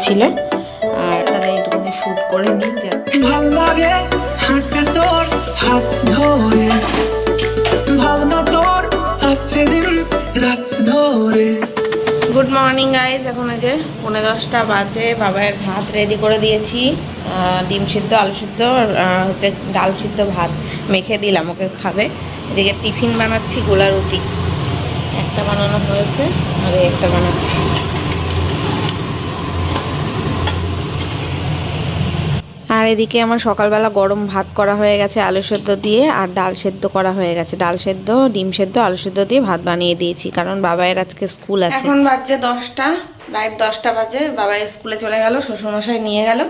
ছিল আর তারা শ্যুট করে নিই ভালো লাগে হাঁটতে তোর হাত ধরে। ভাবনা তোর আসছে দিন রাত ধরে। গুড মর্নিং গাইজ এখন এই যে পনেরো দশটা বাজে বাবার ভাত রেডি করে দিয়েছি আহ, ডিম সিদ্ধ আলু সিদ্ধ আর হচ্ছে ডাল সিদ্ধ ভাত। মেখে দিলাম, ওকে খাবে। এদিকে টিফিন বানাচ্ছি, গোলা রুটি। একটা বানানো হয়েছে, আর একটা বানাচ্ছি। আর এদিকে আমার সকালবেলা গরম ভাত করা হয়ে গেছে, আলু সেদ্ধ দিয়ে, আর ডাল সেদ্ধ করা হয়ে গেছে। ডাল সেদ্ধ, ডিম সেদ্ধ, আলু সেদ্ধ দিয়ে ভাত বানিয়ে দিয়েছি, কারণ বাবাইয়ের আজকে স্কুল আছে। এখন বাজছে দশটা রাইট দশটা বাজে বাবাই স্কুলে চলে গেল, শ্বশুরমশাই নিয়ে গেল।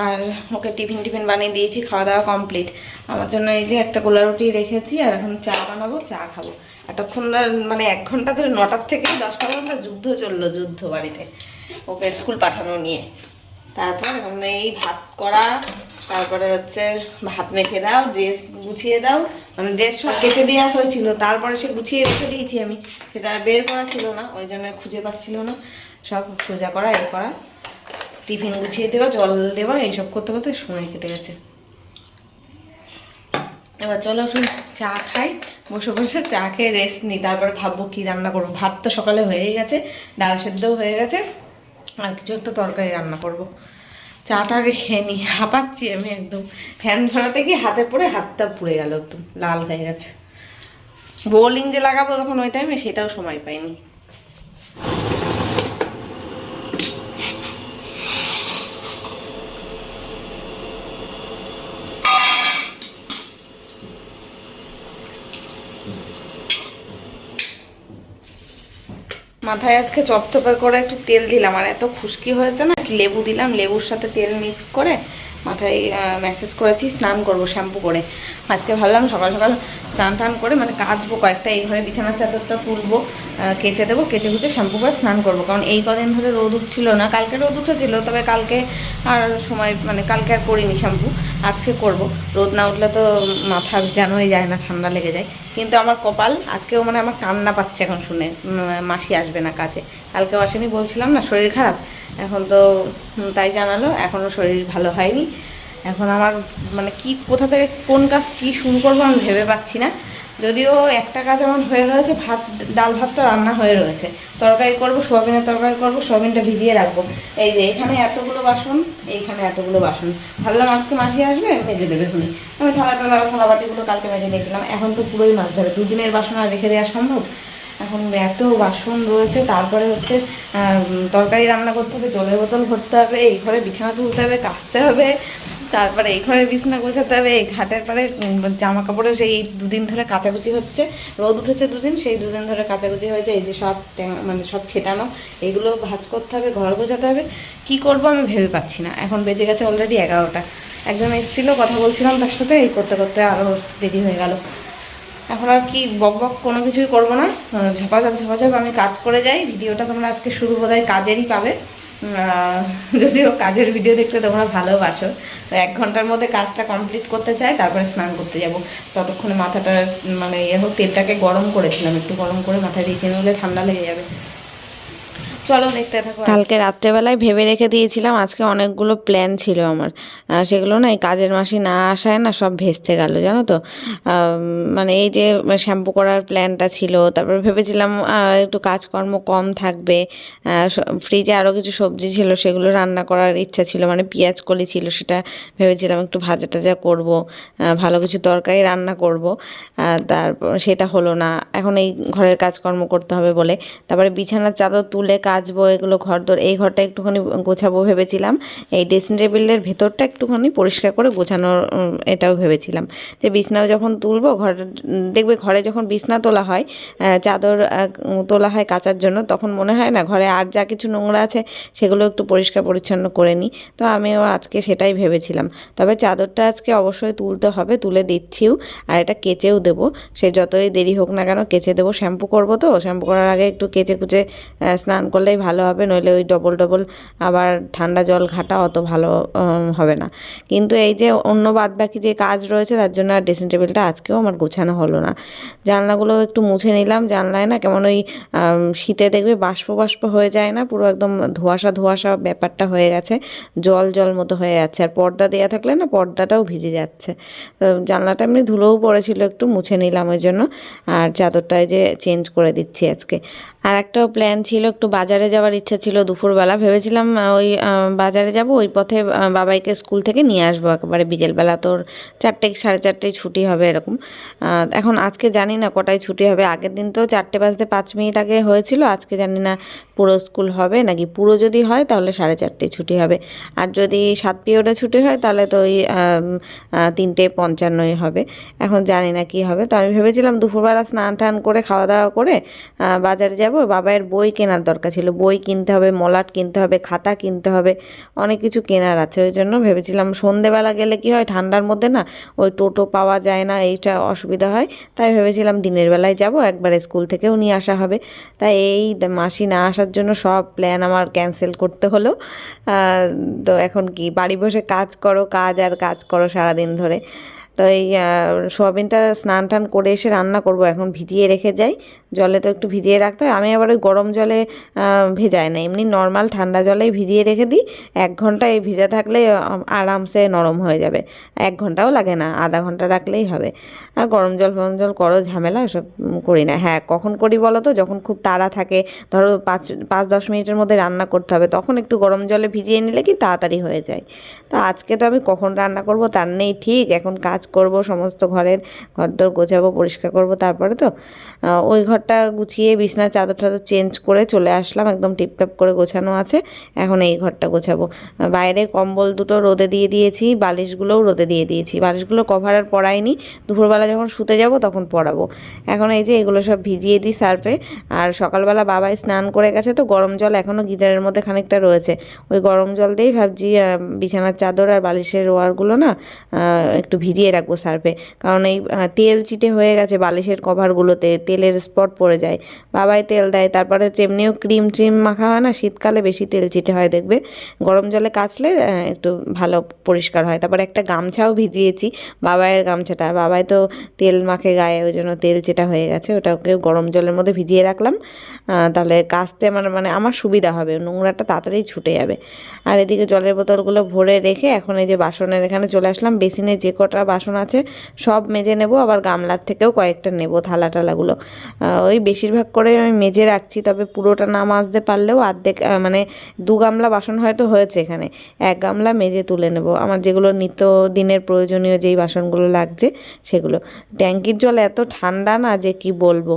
আর ওকে টিফিন টিফিন বানিয়ে দিয়েছি, খাওয়া দাওয়া কমপ্লিট আমার জন্য এই যে একটা গোলা রুটি রেখেছি আর এখন চা বানাবো, চা খাব। এতক্ষণ মানে এক ঘণ্টা ধরে নটার থেকে দশটা পর্যন্ত যুদ্ধ চলল যুদ্ধ বাড়িতে, ওকে স্কুল পাঠানো নিয়ে। তারপর এখন এই ভাত করা, তারপরে হচ্ছে ভাত মেখে দাও ড্রেস গুছিয়ে দাও মানে ড্রেস সব কেচে দেওয়া হয়েছিল, তারপরে সে গুছিয়ে রেখে দিয়েছি আমি। সেটা বের করা ছিল না, ওই জন্য খুঁজে পাচ্ছিল না। সব সোজা করা, এ করা। টিফিন গুছিয়ে দেওয়া, জল দেওয়া, এইসব করতে করতে সময় কেটে গেছে। এবার চলো শুধু চা খাই, বসে বসে চা খেয়ে রেস্ট নিই। তারপরে ভাববো কী রান্না করব। ভাত তো সকালে হয়েই গেছে, ডাল সেদ্ধও হয়ে গেছে, আর কিছু একটা তরকারি রান্না করব। চাটা আগে খেয়ে নিই। হাঁপাচ্ছি আমি একদম। ফ্যান ধরাতে গিয়ে হাতে পড়ে হাতটা পুড়ে গেল একদম, লাল হয়ে গেছে। বোলিং যে লাগাবো তখন ওই টাইমে সেটাও সময় পাইনি। মাথায় আজকে চপচপে করে একটু তেল দিলাম, আর এত খুশকি হয়েছে না, একটু লেবু দিলাম, লেবুর সাথে তেল মিক্স করে মাথায় মেসেজ করেছি, স্নান করব শ্যাম্পু করে। আজকে ভাবলাম সকাল সকাল স্নান টান করে মানে কাচবো কয়েকটা, এই ঘরে বিছানার চাদরটা তুলবো কেচে দেবো, কেচে কুচে শ্যাম্পু করে স্নান করব। কারণ এই কদিন ধরে রোদ উঠছিল না, কালকে রোদ উঠেছিল, তবে কালকে আর সময় মানে কালকে আর করিনি শ্যাম্পু আজকে করব। রোদ না উঠলে তো মাথা ভিজানোই যায় না, ঠান্ডা লেগে যায়। কিন্তু আমার কপাল আজকেও মানে আমার কান্না পাচ্ছে এখন শুনে মাসি আসবে না কাছে কালকেও আসেনি, বলছিলাম না, শরীর খারাপ। এখন তো তাই জানালো এখনও শরীর ভালো হয়নি। এখন আমার মানে কি, কোথা থেকে কোন কাজ কি শুরু করব আমি ভেবে পাচ্ছি না। যদিও একটা কাজ আমার হয়ে রয়েছে, ভাত, ডাল ভাতটা রান্না হয়ে রয়েছে। তরকারি করব, সোয়াবিনের তরকারি করব, সোয়াবিনটা ভিজিয়ে রাখব। এই যে, এখানে এতগুলো বাসন, এইখানে এতগুলো বাসন। ভাবলাম আজকে মাসি আসবে, মেজে দেবে শুনি আমি থালা টালা থালা বাটিগুলো কালকে মেজে নিয়েছিলাম। এখন তো পুরোই মাছ ধরে। দুদিনের বাসন আর রেখে দেওয়া সম্ভব? এখন এত বাসন রয়েছে, তারপরে হচ্ছে তরকারি রান্না করতে হবে, জলের বোতল ভরতে হবে, এই ঘরে বিছানা তুলতে হবে, কাচতে হবে। তারপরে এই ঘরে বিছানা গোছাতে হবে এই ঘাটের পরে জামা কাপড়ে সেই দুদিন ধরে কাচাকুচি হচ্ছে। রোদ উঠেছে দুদিন, সেই দুদিন ধরে কাচাকুচি হয়েছে, এই যে সব মানে সব ছেটানো এইগুলো ভাজ করতে হবে, ঘর গোছাতে হবে। কি করব আমি ভেবে পাচ্ছি না, এখন বেজে গেছে অলরেডি এগারোটা। একজন এসেছিল, কথা বলছিলাম তার সাথে, এই করতে করতে আরও দেরি হয়ে গেল। এখন আর কি বক বক কোনো কিছুই করব না, ঝপাঝপ ঝপাঝপ আমি কাজ করে যাই, ভিডিওটা তোমরা আজকে শুধু বোধহয় কাজেরই পাবে। যদিও কাজের ভিডিও দেখতে তোমরা ভালোবাসো, তো এক ঘণ্টার মধ্যে কাজটা কমপ্লিট করতে চাই, তারপরে স্নান করতে যাব। ততক্ষণে মাথাটা মানে ইয়ে হোক, তেলটাকে গরম করেছিলাম, একটু গরম করে মাথায় দিয়েছি নিলে ঠান্ডা লেগে যাবে। চলো দেখতে থাকো কালকে রাত্রেবেলায় ভেবে রেখে দিয়েছিলাম, আজকে অনেকগুলো প্ল্যান ছিল আমার। সেগুলো না এই কাজের মাসি না আসায় না সব ভেস্তে গেল, জানো তো? মানে এই যে শ্যাম্পু করার প্ল্যানটা ছিল, তারপর ভেবেছিলাম একটু কাজকর্ম কম থাকবে। ফ্রিজে আরও কিছু সবজি ছিল, সেগুলো রান্না করার ইচ্ছা ছিল মানে পেঁয়াজ কলি ছিল, সেটা ভেবেছিলাম একটু ভাজা টাজা করব ভালো কিছু তরকারি রান্না করব। তারপর সেটা হলো না, এখন এই ঘরের কাজকর্ম করতে হবে বলে। তারপরে বিছানার চাদর তুলে কাচবো এগুলো ঘর দর, এই ঘরটা একটুখানি গোছাবো ভেবেছিলাম। এই ড্রেসিং টেবিলের ভেতরটা একটুখানি পরিষ্কার করে গোছানোর এটাও ভেবেছিলাম। যে বিছনাও যখন তুলবো, ঘর, দেখবে ঘরে যখন বিছনা তোলা হয় চাদর তোলা হয় কাচার জন্য, তখন মনে হয় না ঘরে আর যা কিছু নোংরা আছে, সেগুলো একটু পরিষ্কার পরিচ্ছন্ন করে নিই। তো আমিও আজকে সেটাই ভেবেছিলাম। তবে চাদরটা আজকে অবশ্যই তুলতে হবে, তুলে দিচ্ছিও, আর এটা কেচেও দেবো। সে যতই দেরি হোক না কেন, কেচে দেবো। শ্যাম্পু করব তো, শ্যাম্পু করার আগে একটু কেচে কুচে স্নান করলে জলেই ভালো হবে, নইলে ওই ডবল ডবল আবার ঠান্ডা জল ঘাটা অত ভালো হবে না। কিন্তু এই যে অন্য বাদ বাকি যে কাজ রয়েছে, তার জন্য আর ড্রেসিং টেবিলটা আজকেও আমার গোছানো হলো না। জানলাগুলো একটু মুছে নিলাম, জানলায় না কেমন ওই শীতে দেখবে বাষ্প বাষ্প হয়ে যায় না, পুরো একদম ধোঁয়াশা ধোঁয়াশা ব্যাপারটা হয়ে গেছে, জল জল মতো হয়ে যাচ্ছে। আর পর্দা দেওয়া থাকলে না পর্দাটাও ভিজে যাচ্ছে। তো জানলাটা এমনি ধুলোও পড়েছিল, একটু মুছে নিলাম ওই জন্য। আর চাদরটায় যে চেঞ্জ করে দিচ্ছি আজকে। আর একটাও প্ল্যান ছিল একটু বাজারে যাওয়ার ইচ্ছা ছিল দুপুরবেলা। ভেবেছিলাম ওই বাজারে যাব, ওই পথে বাবাইকে স্কুল থেকে নিয়ে আসব একেবারে বিকেলবেলা। তোর চারটে, সাড়ে চারটেয় ছুটি হবে এরকম। এখন আজকে জানি না কটায় ছুটি হবে। আগের দিন তো চারটে বাজতে পাঁচ মিনিট আগে হয়েছিল, আজকে জানি না পুরো স্কুল হবে নাকি পুরো যদি হয় তাহলে সাড়ে চারটেয় ছুটি হবে। আর যদি সাত পিরিয়ডে ছুটি হয় তাহলে তো ওই তিনটে পঞ্চান্নই হবে। এখন জানি না কি হবে। তো আমি ভেবেছিলাম দুপুরবেলা স্নান টান করে, খাওয়া দাওয়া করে বাজারে যাব। বাবাইয়ের বই কেনার দরকার ছিল। বই কিনতে হবে, মলাট কিনতে হবে, খাতা কিনতে হবে, অনেক কিছু কেনার আছে। ওই জন্য ভেবেছিলাম সন্ধেবেলা গেলে কি হয়, ঠান্ডার মধ্যে না ওই টোটো পাওয়া যায় না, এইটা অসুবিধা হয়। তাই ভেবেছিলাম দিনের বেলায় যাব, একবারে স্কুল থেকেও নিয়ে আসা হবে। তাই এই মাসি না আসার জন্য সব প্ল্যান আমার ক্যান্সেল করতে হলো। তো এখন কি, বাড়ি বসে কাজ করো, কাজ আর কাজ করো সারাদিন ধরে। তো এই সোয়াবিনটা স্নান টান করে এসে রান্না করব, এখন ভিজিয়ে রেখে যাই। জলে তো একটু ভিজিয়ে রাখতে হয়। আমি আবার ওই গরম জলে ভেজাই না। এমনি নর্মাল ঠান্ডা জলেই ভিজিয়ে রেখে দিই। এক ঘণ্টা এই ভিজা থাকলে আরামসে নরম হয়ে যাবে। এক ঘন্টাও লাগে না আধা ঘণ্টা রাখলেই হবে। আর গরম জল ফরম জল করো ঝামেলা উম, করি না। হ্যাঁ কখন করি বলো তো? যখন খুব তাড়া থাকে ধরো পাঁচ পাঁচ দশ মিনিটের মধ্যে রান্না করতে হবে তখন একটু গরম জলে ভিজিয়ে নিলে কি তাড়াতাড়ি হয়ে যায়। তো আজকে তো আমি কখন রান্না করব তার নেই ঠিক। এখন কাজ করব সমস্ত ঘরের ঘর ঘরদোর গোছাবো পরিষ্কার করব তারপরে তো ওই ওই ঘরটা গুছিয়ে, বিছনার চাদর টাদর চেঞ্জ করে চলে আসলাম। একদম টিপটাপ করে গোছানো আছে। এখন এই ঘরটা গোছাবো। বাইরে কম্বল দুটো রোদে দিয়ে দিয়েছি, বালিশগুলোও রোদে দিয়ে দিয়েছি। বালিশগুলো কভার আর পরাইনি। দুপুরবেলা যখন শুতে যাব তখন পরাবো। এখন এই যে এগুলো সব ভিজিয়ে দিই সার্ফে। আর সকালবেলা বাবাই স্নান করে গেছে তো গরম জল এখনও গিজারের মধ্যে খানিকটা রয়েছে। ওই গরম জল দিয়েই ভাবছি বিছানার চাদর আর বালিশের রোয়ারগুলো না একটু ভিজিয়ে রাখব সার্ফে। কারণ এই তেল চিটে হয়ে গেছে বালিশের কভারগুলোতে তেলের স্পট পড়ে যায়। বাবাই তেল দেয়, তারপরে এমনিও ক্রিম ট্রিম মাখা হয় না, শীতকালে বেশি তেল চিটে হয় দেখবে। গরম জলে কাচলে একটু ভালো পরিষ্কার হয়। তারপরে একটা গামছাও ভিজিয়েছি, বাবাইয়ের গামছাটা। বাবাই তো তেল মাখে গায়ে, ওই জন্য তেল চেটা হয়ে গেছে ওটাকে গরম জলের মধ্যে ভিজিয়ে রাখলাম। তাহলে কাচতে আমার মানে আমার সুবিধা হবে, নোংরাটা তাড়াতাড়ি ছুটে যাবে। আর এদিকে জলের বোতলগুলো ভরে রেখে এখন এই যে বাসনের এখানে চলে আসলাম, বেসিনে যে কটা বাসন আছে সব মেজে নেব, আবার গামলার থেকেও কয়েকটা নেব থালা টালাগুলো ওই বেশিরভাগ করে আমি মেজে রাখছি, তবে পুরোটা না মাজতে পারলেও অর্ধেক মানে দু গামলা বাসন হয়তো হয়েছে এখানে। এক গামলা মেজে তুলে নেব। আমার যেগুলো নিত্য দিনের প্রয়োজনীয় যেই বাসনগুলো লাগছে সেগুলো। ট্যাঙ্কির জল এত ঠান্ডা না যে কি বলব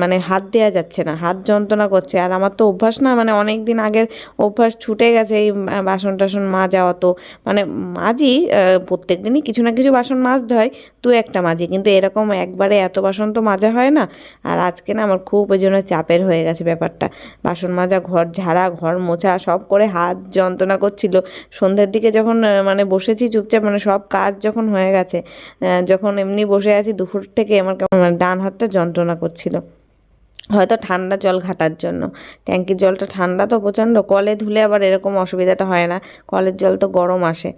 মানে হাত দেওয়া যাচ্ছে না, হাত যন্ত্রণা করছে। আর আমার তো অভ্যাস না মানে অনেক দিন আগের অভ্যাস ছুটে গেছে এই বাসন টাসন মাজা অত। মানে মাজি প্রত্যেক দিনই কিছু না কিছু বাসন মাজতে হয়, দু একটা মাজি। কিন্তু এরকম একবারে এত বাসন তো মাজা হয় না। আর আজকে না আমার খুব ওই জন্য চাপের হয়ে গেছে ব্যাপারটা। বাসন মাজা, ঘর ঝাড়া, ঘর মোছা, সব করে হাত যন্ত্রণা করছিল। সন্ধ্যের দিকে যখন মানে বসেছি চুপচাপ মানে সব কাজ যখন হয়ে গেছে যখন এমনি বসে আছি, দুপুর থেকে আমার কেমন মানে ডান হাতটা যন্ত্রণা করছিল। হয়তো ঠান্ডা জল ঘাটার জন্য। ট্যাঙ্কির জলটা ঠান্ডা তো প্রচণ্ড কলে ধুলে আবার এরকম অসুবিধাটা হয় না। কলের জল তো গরম আসে।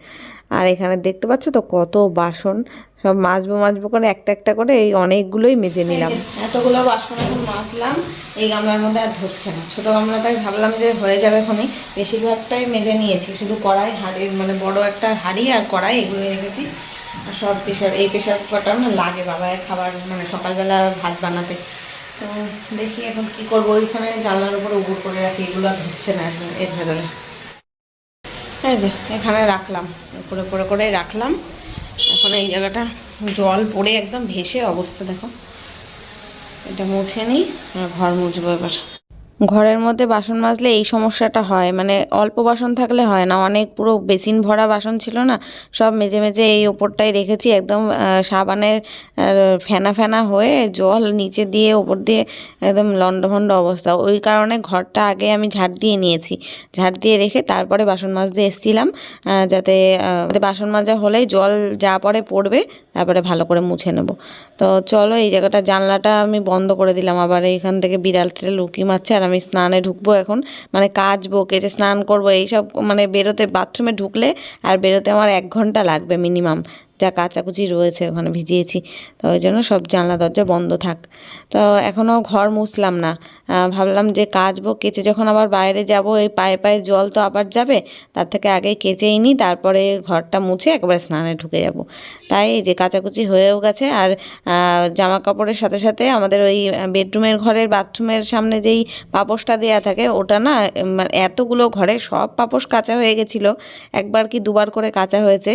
আর এখানে দেখতে পাচ্ছ তো কত বাসন সব মাজবো মাজবো করে একটা একটা করে এই অনেকগুলোই মেজে নিলাম। এতগুলো বাসন এখন মাজলাম এই গামলার মধ্যে আর ধরছে না। ছোটো গামলাটাই ভাবলাম যে হয়ে যাবে এখনই। বেশিরভাগটাই মেজে নিয়েছি শুধু কড়াই হাঁড়ি মানে বড় একটা হাঁড়ি আর কড়াই এগুলোই রেখেছি। আর সব প্রেশার এই প্রেশার কুকারটা লাগে বাবার খাবার মানে সকালবেলা ভাত বানাতে। তো দেখি এখন কি করব। ওইখানে জানলার উপরে উপর করে রাখি, এগুলো ধরছে না একদম এর ভেতরে। এই যে, এখানে রাখলাম। উপরে উপরে করেই রাখলাম। এখন এই জায়গাটা জল পড়ে একদম ভেসে অবস্থা, দেখো। এটা মুছে নিই ঘর মুছবো এবার। ঘরের মধ্যে বাসন মাজলে এই সমস্যাটা হয়। মানে অল্প বাসন থাকলে হয় না। অনেক পুরো বেসিন ভরা বাসন ছিল না, সব মেজে মেজে এই ওপরটাই রেখেছি। একদম সাবানের ফেনা ফেনা হয়ে জল নিচে দিয়ে ওপর দিয়ে একদম লন্ডভন্ড অবস্থা। ওই কারণে ঘরটা আগে আমি ঝাড় দিয়ে নিয়েছি। ঝাড় দিয়ে রেখে তারপরে বাসন মাজতে এসেছিলাম যাতে বাসন মাজা হলেই জল যা পরে পড়বে, তারপরে ভালো করে মুছে নেব। তো চলো এই জায়গাটা জানলাটা আমি বন্ধ করে দিলাম। আবার এইখান থেকে বিড়াল টিড়াল লুকি মারছে আর আমি স্নানে ঢুকবো এখন মানে কাচবো যে স্নান করব, এইসব মানে বেরোতে, বাথরুমে ঢুকলে আর বেরোতে আমার এক ঘণ্টা লাগবে মিনিমাম যা কাচাকুচি রয়েছে ওখানে ভিজিয়েছি, তো ওই জন্য সব জানলা দরজা বন্ধ থাক। তো এখনও ঘর মুছলাম না। ভাবলাম যে কাচবো, কেচে যখন আবার বাইরে যাব, এই পায়ে পায়ে জল তো আবার যাবে, তার থেকে আগে কেচেই নিই, তারপরে ঘরটা মুছে একবারে স্নানে ঢুকে যাব। তাই এই যে কাচাকুচি হয়েও গেছে, আর জামা কাপড়ের সাথে সাথে আমাদের ওই বেডরুমের ঘরের বাথরুমের সামনে যেই পাপোশটা দেওয়া থাকে, ওটা না এতগুলো ঘরে সব পাপোশ কাঁচা হয়ে গেছিল। একবার কি দুবার করে কাঁচা হয়েছে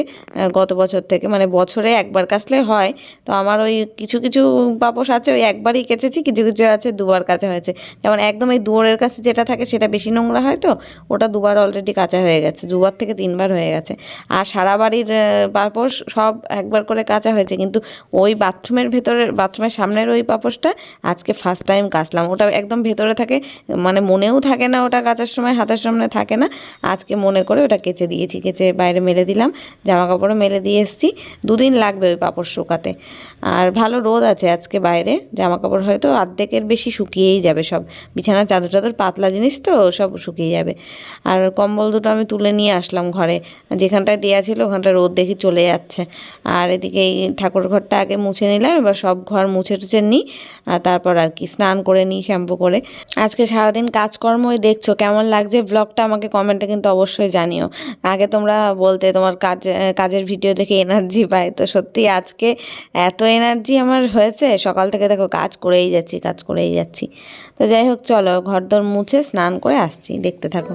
গত বছর থেকে। মানে বছরে একবার কাচলে হয়। তো আমার ওই কিছু কিছু পাপোশ আছে, ওই একবারই কেচেছি, কিছু কিছু আছে, দুবার কাঁচা হয়েছে। যেমন একদম এই দুয়ারের কাছে যেটা থাকে, সেটা বেশি নোংরা হয় তো, ওটা দুবার অলরেডি কাঁচা হয়ে গেছে, দুবার থেকে তিনবার হয়ে গেছে। আর সারা বাড়ির পাপোশ সব একবার করে কাঁচা হয়েছে, কিন্তু ওই বাথরুমের ভেতরের, বাথরুমের সামনের ওই পাপোশটা আজকে ফার্স্ট টাইম কাচলাম। ওটা একদম ভেতরে থাকে মানে মনেও থাকে না ওটা কাচার সময়, হাতের সামনে থাকে না। আজকে মনে করে ওটা কেচে দিয়েছি, কেচে বাইরে মেলে দিলাম জামা কাপড়ও মেলে দিয়ে এসেছি। দুদিন লাগবে ওই পাপড় শুকাতে। আর ভালো রোদ আছে আজকে বাইরে জামা কাপড় হয়তো অর্ধেকের বেশি শুকিয়েই যাবে সব। বিছানার চাদর চাদর পাতলা জিনিস তো, সব শুকিয়ে যাবে। আর কম্বল দুটো আমি তুলে নিয়ে আসলাম ঘরে। যেখানটায় দেওয়া ছিল ওখানটায় রোদ দেখি চলে যাচ্ছে। আর এদিকে এই ঠাকুর ঘরটা আগে মুছে নিলাম, এবার সব ঘর মুছে টুছে নিই, আর তারপর আর কি, স্নান করে নিই শ্যাম্পু করে। আজকে সারাদিন কাজকর্মই দেখছ, কেমন লাগছে ব্লগটা আমাকে কমেন্টে কিন্তু অবশ্যই জানিও। আগে তোমরা বলতে তোমার কাজ, কাজের ভিডিও দেখে এনার্জি পাই তো সত্যি আজকে এত এনার্জি আমার হয়েছে, সকাল থেকে দেখো কাজ করেই যাচ্ছি, কাজ করেই যাচ্ছি। তো যাই হোক, চলো ঘরদর মুছে স্নান করে আসছি, দেখতে থাকো।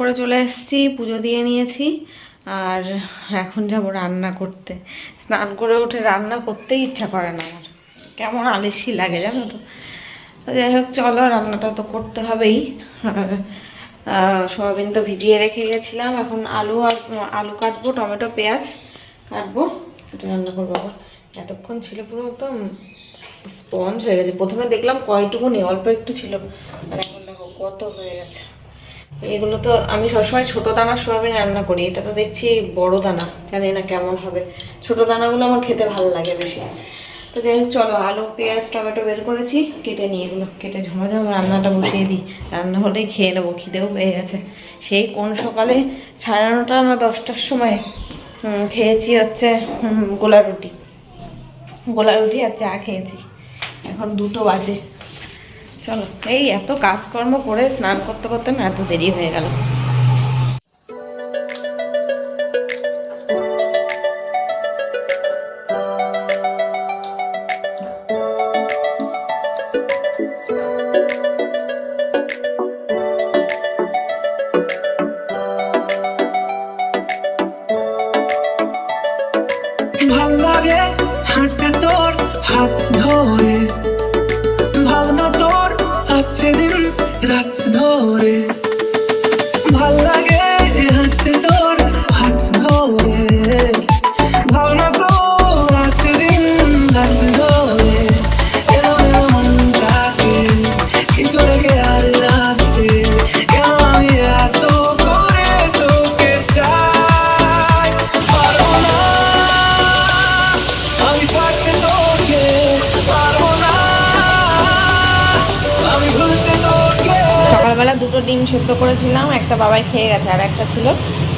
করে চলে এসেছি, পুজো দিয়ে নিয়েছি, আর এখন যাব রান্না করতে। স্নান করে উঠে রান্না করতেই ইচ্ছা করে না আমার। কেমন আলিসি লাগে জানো তো। যাই হোক, চলো রান্নাটা তো করতে হবেই। সয়াবিন তো ভিজিয়ে রেখে গেছিলাম। এখন আলু আর, আলু কাটবো, টমেটো, পেঁয়াজ কাটবো। এটা রান্না করব আবার। এতক্ষণ ছিল পুরো একদম স্পঞ্জ হয়ে গেছে। প্রথমে দেখলাম কয়টুকুনি, অল্প একটু ছিল। আর এখন দেখো কত হয়ে গেছে। এগুলো তো আমি সবসময় ছোট দানার সোয়াবিন রান্না করি। এটা তো দেখছি বড় দানা, জানি না কেমন হবে। ছোট দানাগুলো আমার খেতে ভালো লাগে বেশি। তো যাই হোক, চলো আলু, পেঁয়াজ, টমেটো বের করেছি, কেটে নিয়ে এগুলো কেটে ঝমাঝম রান্নাটা বসিয়ে দিই। রান্না হলেই খেয়ে নেব, খিদেও পেয়ে গেছে। সেই কোন সকালে সাড়ে নটা না দশটার সময় খেয়েছি হচ্ছে গোলা রুটি। গোলা রুটি আর চা খেয়েছি। এখন দুটো বাজে। চলো এই এত কাজকর্ম করে স্নান করতে করতে না এত দেরি হয়ে গেল। সেদ্ধ করেছিলাম, একটা বাবাই খেয়ে গেছে, আর একটা ছিল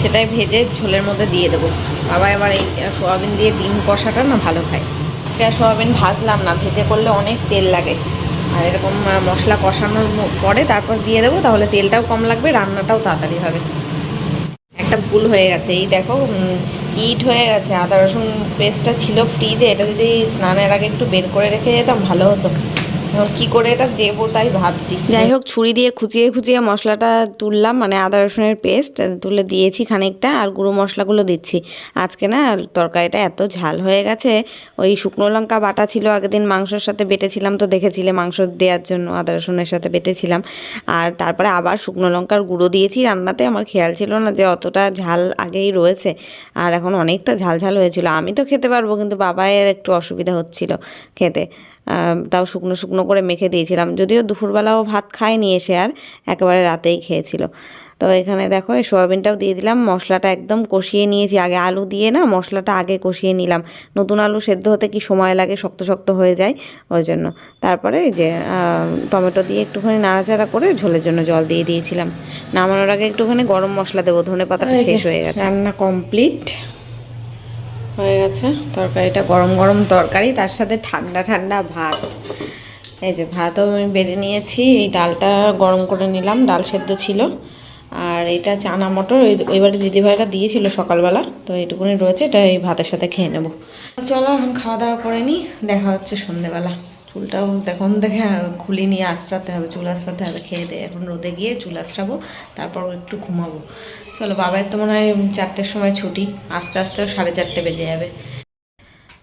সেটাই ভেজে ঝোলের মধ্যে দিয়ে দেবো। বাবা এবার এই সোয়াবিন দিয়ে ডিম কষাটা না ভালো খায়। আর সোয়াবিন ভাজলাম না, ভেজে করলে অনেক তেল লাগে। আর এরকম মশলা কষানোর পরে তারপর দিয়ে দেবো, তাহলে তেলটাও কম লাগবে, রান্নাটাও তাড়াতাড়ি হবে। একটা ভুল হয়ে গেছে, এই দেখো ইট হয়ে গেছে, আদা রসুন পেস্টটা ছিল ফ্রিজে এটা যদি স্নানের আগে একটু বের করে রেখে যেতাম, ভালো হতো। কি করে এটা দেবো তাই ভাবছি। যাই হোক, ছুরি দিয়ে খুঁচিয়ে খুঁচিয়ে মশলাটা তুললাম মানে আদা রসুনের পেস্ট তুলে দিয়েছি খানিকটা, আর গুঁড়ো মশলাগুলো দিচ্ছি। আজকে না, তরকারিটা এত ঝাল হয়ে গেছে, ওই শুকনো লঙ্কা বাটা ছিল আগের দিন মাংসর সাথে বেটেছিলাম তো দেখেছিলে, মাংস দেওয়ার জন্য আদা রসুনের সাথে বেটেছিলাম। আর তারপরে আবার শুকনো লঙ্কার গুঁড়ো দিয়েছি রান্নাতে, আমার খেয়াল ছিল না যে অতটা ঝাল আগেই রয়েছে, আর এখন অনেকটা ঝাল ঝাল হয়েছিল। আমি তো খেতে পারব, কিন্তু বাবায়ের একটু অসুবিধা হচ্ছিল খেতে। তাও শুকনো শুকনো করে মেখে দিয়েছিলাম। যদিও দুপুরবেলাও ভাত খায়নি এসে আর একেবারে রাতেই খেয়েছিল। তো এখানে দেখো এই সয়াবিনটাও দিয়ে দিলাম। মশলাটা একদম কষিয়ে নিয়েছি। আগে আলু দিয়ে না মশলাটা আগে কষিয়ে নিলাম। নতুন আলু সেদ্ধ হতে কি সময় লাগে শক্ত শক্ত হয়ে যায় ওই জন্য। তারপরে এই যে টমেটো দিয়ে একটুখানি নাড়াচাড়া করে ঝোলের জন্য জল দিয়ে দিয়েছিলাম। নামানোর আগে একটুখানি গরম মশলা দেবো ধনে পাতাটা শেষ হয়ে গেছে। রান্না কমপ্লিট। হয়ে গেছে। তরকারিটা গরম গরম তরকারি, তার সাথে ঠান্ডা ঠান্ডা ভাত। এই যে ভাতও আমি বেড়ে নিয়েছি। এই ডালটা গরম করে নিলাম, ডাল সেদ্ধ ছিল। আর এটা চানা মটর, ওই ওইবারে দিদিভাইটা দিয়েছিল সকালবেলা, তো এইটুকুনি রয়েছে, এটা এই ভাতের সাথে খেয়ে নেব। চলো, এখন খাওয়া দাওয়া করে নিই, দেখা হচ্ছে সন্ধেবেলা। চুলটাও এখন দেখে খুলি নিয়ে আঁচড়াতে হবে, চুল আঁচড়াতে হবে, খেয়ে দিয়ে এখন রোদে গিয়ে চুল আঁচড়াবো তারপর একটু ঘুমাবো। চলো বাবার তো মনে হয় চারটের সময় ছুটি। আস্তে আস্তে সাড়ে চারটে বেজে যাবে।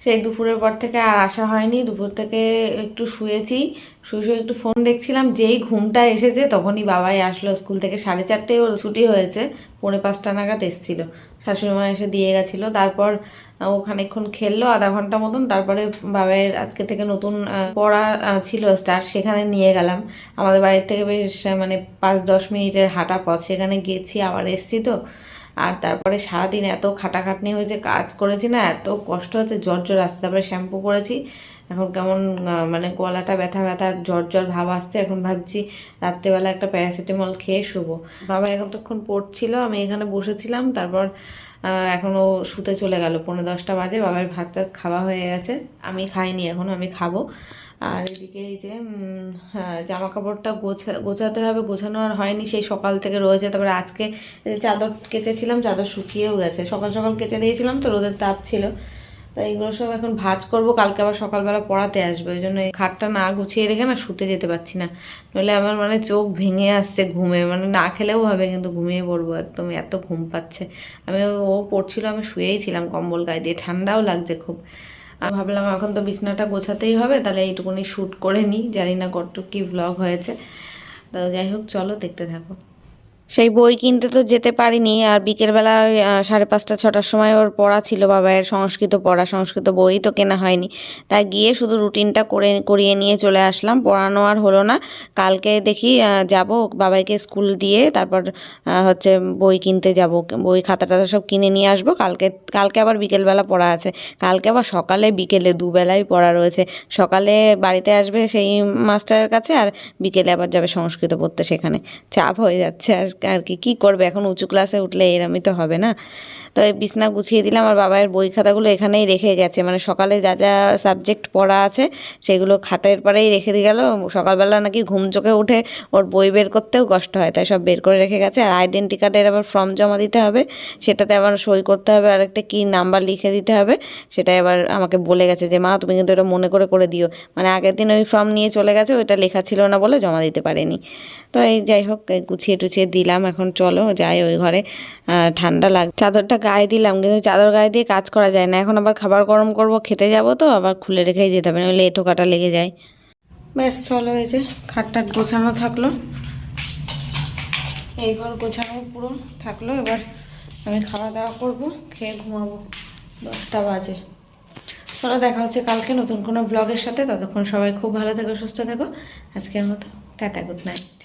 সেই দুপুরের পর থেকে আর আসা হয়নি। দুপুর থেকে একটু শুয়েছি। শুয়ে শুয়ে একটু ফোন দেখছিলাম। যেই ঘুমটা এসেছে তখনই বাবাই আসলো স্কুল থেকে। সাড়ে চারটে ওর ছুটি হয়েছে। পৌনে পাঁচটা নাগাদ এসেছিল। শাশুড়ি মা এসে দিয়ে গেছিল। তারপর ওখানেক্ষণ খেললো আধা ঘণ্টা মতন। তারপরে বাবাইয়ের আজকে থেকে নতুন পড়া ছিল স্টার্ট সেখানে নিয়ে গেলাম। আমাদের বাড়ির থেকে বেশ মানে পাঁচ দশ মিনিটের হাঁটা পথ। সেখানে গেছি, আবার এসছি তো। আর তারপরে সারাদিন এত খাটাখাটনি হয়েছে কাজ করেছি না এত কষ্ট হচ্ছে জ্বর জ্বর আসছে। তারপরে শ্যাম্পু করেছি। এখন কেমন মানে গলাটা ব্যথা ব্যথা জ্বর জ্বর ভাব আসছে। এখন ভাবছি রাত্রেবেলা একটা প্যারাসিটামল খেয়ে শুবো। বাবা এখন তখন পড়ছিল আমি এখানে বসেছিলাম। তারপর আহ, এখন ও শুতে চলে গেল। পনেরো দশটা বাজে বাবার ভাত খাওয়া হয়ে গেছে। আমি খাইনি এখন আমি খাব। আর এদিকে এই যে হ্যাঁ, জামা কাপড়টা গোছা গোছাতে হবে গোছানো আর হয়নি সেই সকাল থেকে রয়েছে। তারপরে আজকে চাদর কেচেছিলাম চাদর শুকিয়েও গেছে। সকাল সকাল কেচে দিয়েছিলাম তো রোদের তাপ ছিল। তো এইগুলো সব এখন ভাজ করব কালকে আবার সকালবেলা পড়াতে আসবে। ওই জন্য এই খাটটা না গুছিয়ে রেখে না শুতে যেতে পারছি না। নইলে আমার মানে চোখ ভেঙে আসছে ঘুমে। মানে না খেলেও হবে কিন্তু ঘুমিয়ে পড়ব একদম এত ঘুম পাচ্ছে। আমি ও পড়ছিল আমি শুয়েই ছিলাম কম্বল গায়ে দিয়ে। ঠান্ডাও লাগছে খুব। আমি ভাবলাম, এখন তো বিছনাটা গোছাতেই হবে, তাহলে এইটুকুনি শ্যুট করে নিই। জানি না কতটুকু কী ব্লগ হয়েছে। তো যাই হোক, চলো দেখতে থাকো। সেই বই কিনতে তো যেতে পারিনি আর বিকেলবেলা সাড়ে পাঁচটা, ছটার সময় ওর পড়া ছিল বাবার সংস্কৃত পড়া, সংস্কৃত বই তো কেনা হয়নি। তাই গিয়ে শুধু রুটিনটা করে, করিয়ে নিয়ে চলে আসলাম। পড়ানো আর হলো না। কালকে দেখি যাব বাবাইকে স্কুল দিয়ে, তারপর হচ্ছে বই কিনতে যাব। বই খাতা টাতা সব কিনে নিয়ে আসব। কালকে কালকে আবার বিকেলবেলা পড়া আছে। কালকে আবার সকালে, বিকেলে দুবেলাই পড়া রয়েছে। সকালে বাড়িতে আসবে সেই মাস্টারের কাছে আর বিকেলে আবার যাবে সংস্কৃত পড়তে সেখানে। চাপ হয়ে যাচ্ছে আর আর কি, কী করবে? এখন উঁচু ক্লাসে উঠলে এরমই তো হবে না। তো বিছনা গুছিয়ে দিলাম, আর বাবার বই খাতাগুলো এখানেই রেখে গেছে। মানে সকালে যা যা সাবজেক্ট পড়া আছে, সেগুলো খাটের পরেই রেখে দিয়ে গেল। সকালবেলা নাকি ঘুম চোখে উঠে ওর বই বের করতেও কষ্ট হয়, তাই সব বের করে রেখে গেছে। আর আইডেন্টি কার্ডের আবার ফর্ম জমা দিতে হবে, সেটাতে আবার সই করতে হবে, আর একটা কী নাম্বার লিখে দিতে হবে সেটা এবার আমাকে বলে গেছে যে, মা, তুমি কিন্তু এটা মনে করে করে দিও। মানে আগের দিন ওই ফর্ম নিয়ে চলে গেছে, ওইটা লেখা ছিল না বলে জমা দিতে পারেনি। তো এই যাই হোক গুছিয়ে টুছিয়ে দিলাম। এখন চলো যাই ওই ঘরে। ঠান্ডা লাগ, চাদরটা গায়ে দিলাম, কিন্তু চাদর গায়ে দিয়ে কাজ করা যায় না। এখন আবার খাবার গরম করব, খেতে যাব তো, আবার খুলে রেখেই যেতে হবে নইলে এঁটো কাটা লেগে যায়। ব্যাস, চলো এই যে খাটটাট গোছানো থাকল। এই ঘর গোছানো পুরো থাকল, এবার আমি খাওয়া দাওয়া করব, খেয়ে ঘুমাবো দশটা বাজে। চলো দেখা হচ্ছে কালকে নতুন কোনো ব্লগের সাথে, ততক্ষণ সবাই খুব ভালো থেকো, সুস্থ থেকো। আজকের মতো, টাটা গুড নাইট